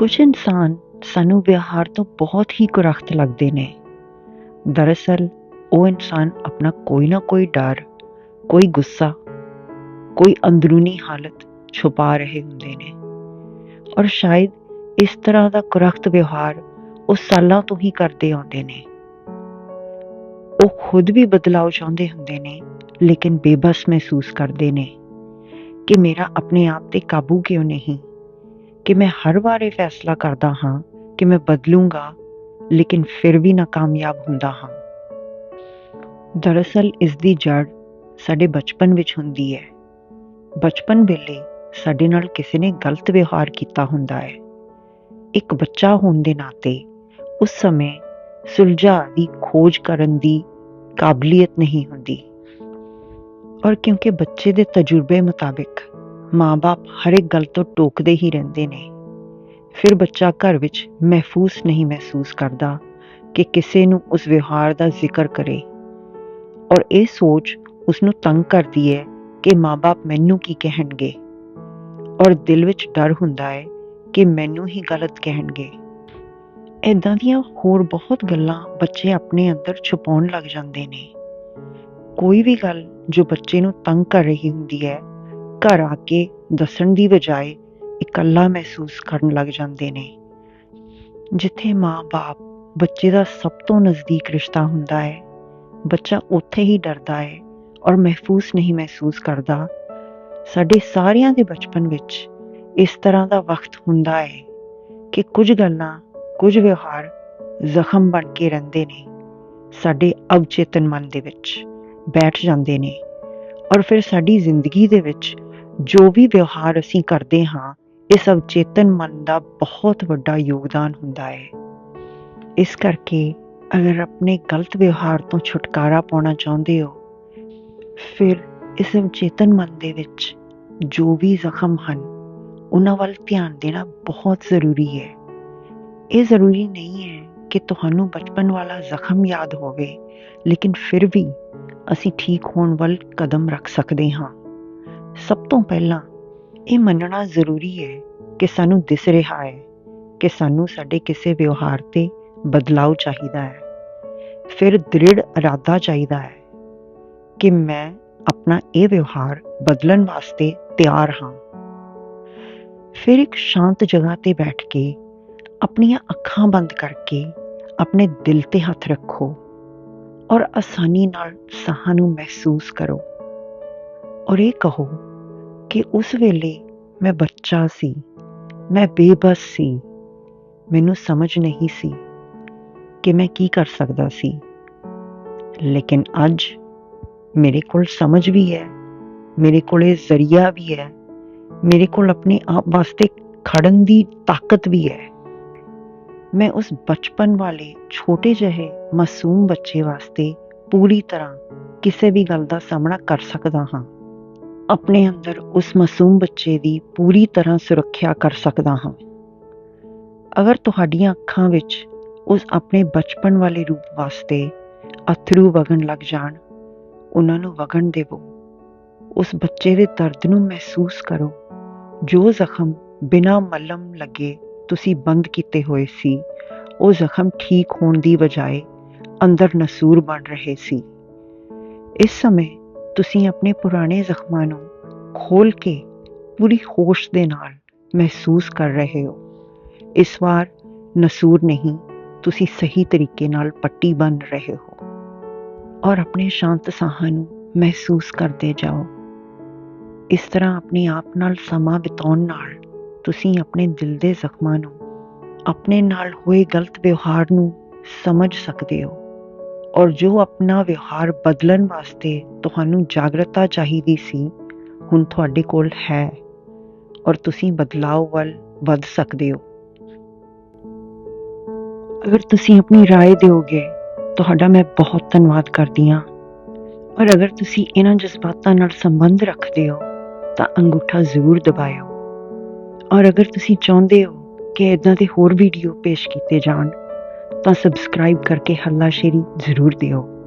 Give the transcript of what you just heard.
ਕੁਝ ਇਨਸਾਨ ਸਾਨੂੰ ਵਿਹਾਰ ਤੋਂ ਬਹੁਤ ਹੀ ਕੁਰਖਤ ਲੱਗਦੇ ਨੇ। ਦਰਅਸਲ, ਉਹ ਇਨਸਾਨ ਆਪਣਾ ਕੋਈ ਨਾ ਕੋਈ ਡਰ, ਕੋਈ ਗੁੱਸਾ, ਕੋਈ ਅੰਦਰੂਨੀ ਹਾਲਤ ਛੁਪਾ ਰਹੇ ਹੁੰਦੇ ਨੇ। ਔਰ ਸ਼ਾਇਦ ਇਸ ਤਰ੍ਹਾਂ ਦਾ ਕੁਰਖਤ ਵਿਵਹਾਰ ਉਹ ਸਾਲਾਂ ਤੋਂ ਹੀ ਕਰਦੇ ਆਉਂਦੇ ਨੇ। ਉਹ ਖੁਦ ਵੀ ਬਦਲਾਅ ਚਾਹੁੰਦੇ ਹੁੰਦੇ ਨੇ, ਲੇਕਿਨ ਬੇਬਸ ਮਹਿਸੂਸ ਕਰਦੇ ਨੇ ਕਿ ਮੇਰਾ ਆਪਣੇ ਆਪ ਤੇ ਕਾਬੂ ਕਿਉਂ ਨਹੀਂ? ਕਿ ਮੈਂ ਹਰ ਵਾਰ ਇਹ ਫੈਸਲਾ ਕਰਦਾ ਹਾਂ ਕਿ ਮੈਂ ਬਦਲੂੰਗਾ ਲੇਕਿਨ ਫਿਰ ਵੀ ਨਾਕਾਮਯਾਬ ਹੁੰਦਾ ਹਾਂ ਦਰਅਸਲ ਇਸ ਦੀ ਜੜ ਸਾਡੇ ਬਚਪਨ ਵਿੱਚ ਹੁੰਦੀ ਹੈ ਬਚਪਨ ਵੇਲੇ ਸਾਡੇ ਨਾਲ ਕਿਸੇ ਨੇ ਗਲਤ ਵਿਵਹਾਰ ਕੀਤਾ ਹੁੰਦਾ ਹੈ ਇੱਕ ਬੱਚਾ ਹੋਣ ਦੇ ਨਾਤੇ ਉਸ ਸਮੇਂ ਸੁਲਝਾ ਦੀ ਖੋਜ ਕਰਨ ਦੀ ਕਾਬਲੀਅਤ ਨਹੀਂ ਹੁੰਦੀ ਔਰ ਕਿਉਂਕਿ ਬੱਚੇ ਦੇ ਤਜਰਬੇ ਮੁਤਾਬਿਕ ਮਾਂ ਬਾਪ ਹਰ ਇੱਕ ਗੱਲ ਤੋਂ ਟੋਕਦੇ ਹੀ ਰਹਿੰਦੇ ਨੇ। ਫਿਰ ਬੱਚਾ ਘਰ ਵਿੱਚ ਮਹਿਫੂਜ਼ ਨਹੀਂ ਮਹਿਸੂਸ ਕਰਦਾ ਕਿ ਕਿਸੇ ਨੂੰ ਉਸ ਵਿਵਹਾਰ ਦਾ ਜ਼ਿਕਰ ਕਰੇ। ਔਰ ਇਹ ਸੋਚ ਉਸ ਨੂੰ ਤੰਗ ਕਰਦੀ ਹੈ ਕਿ ਮਾਪੇ ਮੈਨੂੰ ਕੀ ਕਹਿਣਗੇ। ਔਰ ਦਿਲ ਵਿੱਚ ਡਰ ਹੁੰਦਾ ਹੈ ਕਿ ਮੈਨੂੰ ਹੀ ਗਲਤ ਕਹਿਣਗੇ। ਇਦਾਂ ਦੀਆਂ ਹੋਰ ਬਹੁਤ ਗੱਲਾਂ ਬੱਚੇ ਆਪਣੇ ਅੰਦਰ ਛੁਪਾਉਣ ਲੱਗ ਜਾਂਦੇ ਨੇ। ਕੋਈ ਵੀ ਗੱਲ ਜੋ ਬੱਚੇ ਨੂੰ ਤੰਗ ਕਰ ਰਹੀ ਹੁੰਦੀ ਹੈ ਘਰ ਆ ਕੇ ਦੱਸਣ ਦੀ ਬਜਾਏ ਇਕੱਲਾ ਮਹਿਸੂਸ ਕਰਨ ਲੱਗ ਜਾਂਦੇ ਨੇ। ਜਿੱਥੇ ਮਾਂ-ਬਾਪ ਬੱਚੇ ਦਾ ਸਭ ਤੋਂ ਨਜ਼ਦੀਕ ਰਿਸ਼ਤਾ ਹੁੰਦਾ ਹੈ, ਬੱਚਾ ਉੱਥੇ ਹੀ ਡਰਦਾ ਹੈ ਔਰ ਮਹਿਫੂਜ਼ ਨਹੀਂ ਮਹਿਸੂਸ ਕਰਦਾ। ਸਾਡੇ ਸਾਰਿਆਂ ਦੇ ਬਚਪਨ ਵਿੱਚ ਇਸ ਤਰ੍ਹਾਂ ਦਾ ਵਕਤ ਹੁੰਦਾ ਹੈ ਕਿ ਕੁਝ ਗੱਲਾਂ, ਕੁਝ ਵਿਵਹਾਰ ਜ਼ਖਮ ਬਣ ਕੇ ਰਹਿੰਦੇ ਨੇ, ਸਾਡੇ ਅਵਚੇਤਨ ਮਨ ਦੇ ਵਿੱਚ ਬੈਠ ਜਾਂਦੇ ਨੇ ਔਰ ਫਿਰ ਸਾਡੀ ਜ਼ਿੰਦਗੀ ਦੇ ਵਿੱਚ ਜੋ ਵੀ ਵਿਵਹਾਰ ਅਸੀਂ ਕਰਦੇ ਹਾਂ ਇਸ ਅਵਚੇਤਨ ਮਨ ਦਾ ਬਹੁਤ ਵੱਡਾ ਯੋਗਦਾਨ ਹੁੰਦਾ ਹੈ। ਇਸ ਕਰਕੇ ਅਗਰ ਆਪਣੇ ਗਲਤ ਵਿਵਹਾਰ ਤੋਂ ਛੁਟਕਾਰਾ ਪਾਉਣਾ ਚਾਹੁੰਦੇ ਹੋ, ਫਿਰ ਇਸ ਅਵਚੇਤਨ ਮਨ ਦੇ ਵਿੱਚ ਜੋ ਵੀ ਜ਼ਖਮ ਹਨ, ਉਹਨਾਂ ਵੱਲ ਧਿਆਨ ਦੇਣਾ ਬਹੁਤ ਜ਼ਰੂਰੀ ਹੈ। ਇਹ ਜ਼ਰੂਰੀ ਨਹੀਂ ਹੈ ਕਿ ਤੁਹਾਨੂੰ ਬਚਪਨ ਵਾਲਾ ਜ਼ਖਮ ਯਾਦ ਹੋਵੇ, ਲੇਕਿਨ ਫਿਰ ਵੀ ਅਸੀਂ ਠੀਕ ਹੋਣ ਵੱਲ ਕਦਮ ਰੱਖ ਸਕਦੇ ਹਾਂ। ਸਭ ਤੋਂ ਪਹਿਲਾਂ ਇਹ ਮੰਨਣਾ ਜ਼ਰੂਰੀ ਹੈ ਕਿ ਸਾਨੂੰ ਦਿਸ ਰਿਹਾ ਹੈ ਕਿ ਸਾਨੂੰ ਸਾਡੇ ਕਿਸੇ ਵਿਵਹਾਰ ਤੇ ਬਦਲਾਅ ਚਾਹੀਦਾ ਹੈ। ਫਿਰ ਦ੍ਰਿੜ ਇਰਾਦਾ ਚਾਹੀਦਾ ਹੈ ਕਿ ਮੈਂ ਆਪਣਾ ਇਹ ਵਿਵਹਾਰ ਬਦਲਣ ਵਾਸਤੇ ਤਿਆਰ ਹਾਂ। ਫਿਰ ਇੱਕ ਸ਼ਾਂਤ ਜਗ੍ਹਾ ਤੇ ਬੈਠ ਕੇ ਆਪਣੀਆਂ ਅੱਖਾਂ ਬੰਦ ਕਰਕੇ ਆਪਣੇ ਦਿਲ ਤੇ ਹੱਥ ਰੱਖੋ ਔਰ ਆਸਾਨੀ ਨਾਲ ਸਾਹ ਨੂੰ ਮਹਿਸੂਸ ਕਰੋ। ਔਰ ਇਹ ਕਹੋ ਕਿ ਉਸ ਵੇਲੇ ਮੈਂ ਬੱਚਾ ਸੀ, ਮੈਂ ਬੇਬਸ ਸੀ, ਮੈਨੂੰ ਸਮਝ ਨਹੀਂ ਸੀ ਕਿ ਮੈਂ ਕੀ ਕਰ ਸਕਦਾ ਸੀ। ਲੇਕਿਨ ਅੱਜ ਮੇਰੇ ਕੋਲ ਸਮਝ ਵੀ ਹੈ, ਮੇਰੇ ਕੋਲ ਇਹ ਜ਼ਰੀਆ ਵੀ ਹੈ, ਮੇਰੇ ਕੋਲ ਆਪਣੇ ਆਪ ਵਾਸਤੇ ਖੜਨ ਦੀ ਤਾਕਤ ਵੀ ਹੈ। ਮੈਂ ਉਸ ਬਚਪਨ ਵਾਲੇ ਛੋਟੇ ਜਿਹੇ ਮਾਸੂਮ ਬੱਚੇ ਵਾਸਤੇ ਪੂਰੀ ਤਰ੍ਹਾਂ ਕਿਸੇ ਵੀ ਗੱਲ ਦਾ ਸਾਹਮਣਾ ਕਰ ਸਕਦਾ ਹਾਂ। ਆਪਣੇ ਅੰਦਰ ਉਸ ਮਾਸੂਮ ਬੱਚੇ ਦੀ ਪੂਰੀ ਤਰ੍ਹਾਂ ਸੁਰੱਖਿਆ ਕਰ ਸਕਦਾ ਹਾਂ। ਅਗਰ ਤੁਹਾਡੀਆਂ ਅੱਖਾਂ ਵਿੱਚ ਉਸ ਆਪਣੇ ਬਚਪਨ ਵਾਲੇ ਰੂਪ ਵਾਸਤੇ ਅਥਰੂ ਵਗਣ ਲੱਗ ਜਾਣ, ਉਹਨਾਂ ਨੂੰ ਵਗਣ ਦੇਵੋ। ਉਸ ਬੱਚੇ ਦੇ ਦਰਦ ਨੂੰ ਮਹਿਸੂਸ ਕਰੋ, ਜੋ ਜ਼ਖਮ ਬਿਨਾ ਮਲਮ ਲੱਗੇ ਤੁਸੀਂ ਬੰਦ ਕੀਤੇ ਹੋਏ ਸੀ, ਉਹ ਜ਼ਖਮ ਠੀਕ ਹੋਣ ਦੀ ਬਜਾਏ ਅੰਦਰ ਨਸੂਰ ਬਣ ਰਹੇ ਸੀ। ਇਸ ਸਮੇਂ ਤੁਸੀਂ ਆਪਣੇ ਪੁਰਾਣੇ ਜ਼ਖਮਾਂ ਨੂੰ ਖੋਲ ਕੇ ਪੂਰੀ ਹੋਸ਼ ਦੇ ਨਾਲ ਮਹਿਸੂਸ ਕਰ ਰਹੇ ਹੋ। ਇਸ ਵਾਰ ਨਸੂਰ ਨਹੀਂ, ਤੁਸੀਂ ਸਹੀ ਤਰੀਕੇ ਨਾਲ ਪੱਟੀ ਬੰਨ ਰਹੇ ਹੋ ਔਰ ਆਪਣੇ ਸ਼ਾਂਤ ਸਾਹਾਂ ਨੂੰ ਮਹਿਸੂਸ ਕਰਦੇ ਜਾਓ। ਇਸ ਤਰ੍ਹਾਂ ਆਪਣੇ ਆਪ ਨਾਲ ਸਮਾਂ ਬਿਤਾਉਣ ਨਾਲ ਤੁਸੀਂ ਆਪਣੇ ਦਿਲ ਦੇ ਜ਼ਖਮਾਂ ਨੂੰ ਆਪਣੇ ਨਾਲ ਹੋਏ ਗਲਤ ਵਿਵਹਾਰ ਨੂੰ ਸਮਝ ਸਕਦੇ ਹੋ। ਔਰ ਜੋ ਆਪਣਾ ਵਿਵਹਾਰ ਬਦਲਣ ਵਾਸਤੇ ਤੁਹਾਨੂੰ ਜਾਗਰਤਾ ਚਾਹੀਦੀ ਸੀ ਹੁਣ ਤੁਹਾਡੇ ਕੋਲ ਹੈ ਔਰ ਤੁਸੀਂ ਬਦਲਾਅ ਵੱਲ ਵੱਧ ਸਕਦੇ ਹੋ ਅਗਰ ਤੁਸੀਂ ਆਪਣੀ رائے ਦਿਓਗੇ ਤੁਹਾਡਾ ਮੈਂ ਬਹੁਤ ਧੰਨਵਾਦ ਕਰਦੀ ਹਾਂ ਔਰ ਅਗਰ ਤੁਸੀਂ ਇਹਨਾਂ ਜਜ਼ਬਾਤਾਂ ਨਾਲ ਸੰਬੰਧ ਰੱਖਦੇ ਹੋ ਤਾਂ ਅੰਗੂਠਾ ਜ਼ਰੂਰ ਦਬਾਇਓ ਔਰ ਅਗਰ ਤੁਸੀਂ ਚਾਹੁੰਦੇ ਹੋ ਕਿ ਇਦਾਂ ਦੇ ਹੋਰ ਵੀਡੀਓ ਪੇਸ਼ ਕੀਤੇ ਜਾਣ ਤਾਂ ਸਬਸਕ੍ਰਾਈਬ ਕਰਕੇ ਹੱਲਾ ਸ਼ੇਰੀ ਜ਼ਰੂਰ ਦਿਓ।